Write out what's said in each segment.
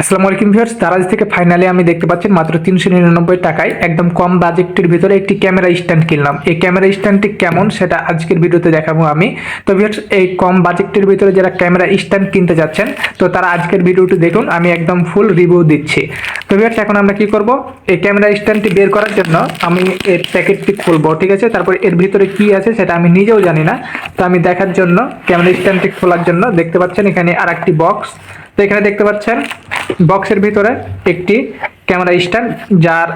আসসালামু আলাইকুম ভিউয়ার্স দারাজ থেকে ফাইনালি আমি দেখতে পাচ্ছেন মাত্র তিনশো নিরানব্বই টাকায় একদম কম বাজেটের ভিতরে একটি ক্যামেরা স্ট্যান্ড কিনলাম। এই ক্যামেরা স্ট্যান্ডটি কেমন সেটা আজকের ভিডিওতে দেখাবো আমি। তো ভিউয়ার্স, এই কম বাজেটের ভিতরে যারা ক্যামেরা স্ট্যান্ড কিনতে যাচ্ছেন, তো তারা আজকের ভিডিওটি দেখুন, আমি একদম ফুল রিভিউ দিচ্ছি। তো ভিউয়ার্স, এখন আমরা কি করব? এই ক্যামেরা স্ট্যান্ডটি বের করার জন্য আমি এর প্যাকেটটি খুলবো, ঠিক আছে? তারপর এর ভিতরে কি আছে সেটা আমি নিজেও জানি না। তো আমি দেখার জন্য ক্যামেরা স্ট্যান্ডটি খোলার জন্য দেখতে পাচ্ছেন এখানে আর একটি বক্স তো এখানে দেখতে পাচ্ছেন বক্সের ভিতরে একটি ক্যামেরা স্ট্যান্ড যার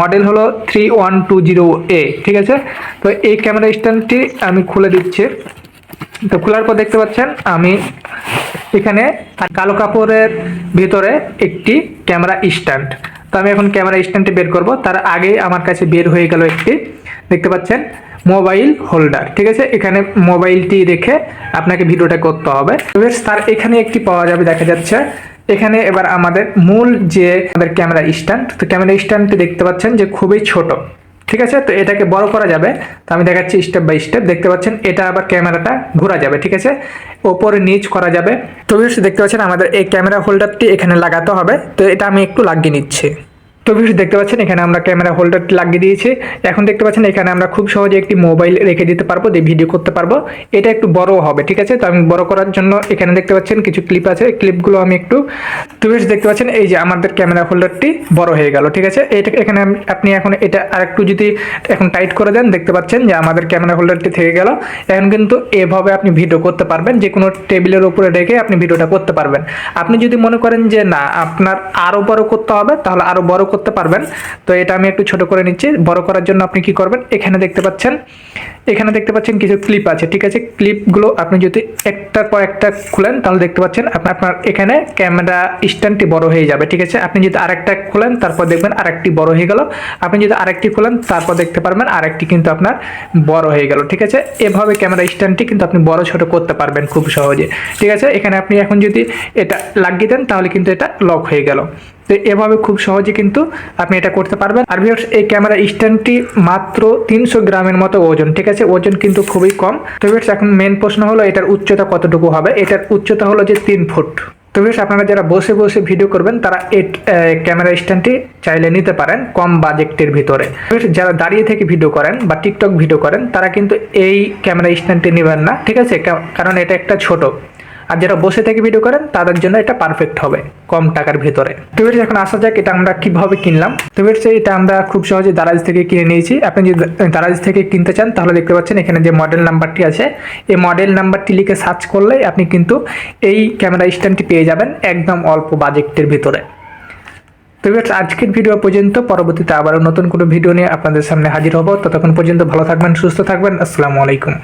মডেল হলো three one two zero A ঠিক আছে? তো এই ক্যামেরা স্ট্যান্ডটি আমি খুলে দিচ্ছি। তো খোলার পর দেখতে পাচ্ছেন, আমি এখানে কালো কাপড়ের ভিতরে একটি ক্যামেরা স্ট্যান্ড তো আমি এখন ক্যামেরা স্ট্যান্ডটি বের করব। তার আগেই আমার কাছে বের হয়ে গেল একটি, দেখতে পাচ্ছেন? মোবাইল হোল্ডার, ঠিক আছে? এখানে মোবাইলটি রেখে আপনাকে ভিডিওটা করতে হবে। তার এখানে একটি পাওয়া যাবে, দেখা যাচ্ছে। এখানে এবার আমাদের মূল যে আমাদের ক্যামেরা স্ট্যান্ড, তো ক্যামেরা স্ট্যান্ডটি দেখতে পাচ্ছেন যে খুবই ছোট, ঠিক আছে? তো এটাকে বড় করা যাবে। তো আমি দেখাচ্ছি স্টেপ বাই স্টেপ দেখতে পাচ্ছেন, এটা আবার ক্যামেরাটা ঘোরা যাবে, ঠিক আছে? ওপরে নিচ করা যাবে। তো দেখতে পাচ্ছেন, আমাদের এই ক্যামেরা হোল্ডারটি এখানে লাগাতে হবে। তো এটা আমি একটু লাগিয়ে নিচ্ছি। তো ভিউয়ার্স দেখতে পাচ্ছেন, এখানে আমরা ক্যামেরা হোল্ডারটি লাগিয়ে দিয়েছি। এখন দেখতে পাচ্ছেন, এখানে আমরা খুব সহজে একটি মোবাইল রেখে দিতে পারব, দিয়ে ভিডিও করতে পারব। এটা একটু বড় হবে, ঠিক আছে? তো আমি বড় করার জন্য এখানে দেখতে পাচ্ছেন কিছু ক্লিপ আছে। ক্লিপগুলো আমি একটু তো দেখতে পাচ্ছেন, এই যে আমাদের ক্যামেরা হোল্ডারটি বড় হয়ে গেল, ঠিক আছে? এটা এখানে আপনি এখন এটা আরেকটু যদি এখন টাইট করে দেন, দেখতে পাচ্ছেন যে আমাদের ক্যামেরা হোল্ডারটি থেকে গেল। এখন কিন্তু এভাবে আপনি ভিডিও করতে পারবেন, যে কোনো টেবিলের উপরে রেখে আপনি ভিডিওটা করতে পারবেন। আপনি যদি মনে করেন যে না, আপনার আরও বড় করতে হবে, তাহলে আরও বড় পারবেন। তো এটা আমি একটু ছোট করে নিচ্ছি। বড় করার জন্য আপনি কি করবেন? এখানে দেখতে পাচ্ছেন এখানে দেখতে পাচ্ছেন কিছু ক্লিপ আছে, ঠিক আছে? ক্লিপগুলো আপনি যদি একটার পর একটা খুলেন, তাহলে দেখতে পাচ্ছেন আপনার আপনার এখানে ক্যামেরা স্ট্যান্ডটি বড় হয়ে যাবে, ঠিক আছে? আপনি যদি আরেকটা খুলেন, তারপর দেখবেন আরেকটি বড় হয়ে গেল। আপনি যদি আরেকটি খুলেন, তারপর দেখতে পারবেন আরেকটি কিন্তু আপনার বড় হয়ে গেল, ঠিক আছে? এভাবে ক্যামেরা স্ট্যান্ডটি কিন্তু আপনি বড় ছোট করতে পারবেন খুব সহজে, ঠিক আছে? এখানে আপনি এখন যদি এটা লাগিয়ে দেন, তাহলে কিন্তু এটা লক হয়ে গেল। তো এভাবে খুব সহজে কিন্তু আপনি এটা করতে পারবেন। আর ভিউয়ার্স এই ক্যামেরা স্ট্যান্ডটি মাত্র তিনশো গ্রামের মতো ওজন, ঠিক আছে? ওজন কিন্তু খুবই কম। তো এখন মেন প্রশ্ন হলো, এটার উচ্চতা কতটুকু হবে? এটার উচ্চতা হলো যে তিন ফুট। তো বেশ আপনারা যারা বসে বসে ভিডিও করবেন, তারা এই ক্যামেরা স্ট্যান্ডটি চাইলে নিতে পারেন কম বাজেটের ভিতরে। যারা দাঁড়িয়ে থেকে ভিডিও করেন বা টিকটক ভিডিও করেন, তারা কিন্তু এই ক্যামেরা স্ট্যান্ডটি নেবেন না, ঠিক আছে? কারণ এটা একটা ছোট। আর যারা বসে থেকে ভিডিও করেন তাদের জন্য এটা পারফেক্ট হবে কম টাকার ভিতরে। তো এখন আসা যাক এটা আমরা কীভাবে কিনলাম। তো এটা আমরা খুব সহজে দারাজ থেকে কিনে নিয়েছি। আপনি যদি দারাজ থেকে কিনতে চান তাহলে দেখতে পাচ্ছেন এখানে যে মডেল নাম্বারটি আছে এই মডেল নাম্বারটি লিখে সার্চ করলে আপনি কিন্তু এই ক্যামেরা স্ট্যান্ডটি পেয়ে যাবেন একদম অল্প বাজেটের ভিতরে। তো ভিউয়ার্স, আজকের ভিডিও পর্যন্ত পরবর্তীতে আবারও নতুন কোনো ভিডিও নিয়ে আপনাদের সামনে হাজির হব। ততক্ষণ পর্যন্ত ভালো থাকবেন সুস্থ থাকবেন। আসসালামু আলাইকুম।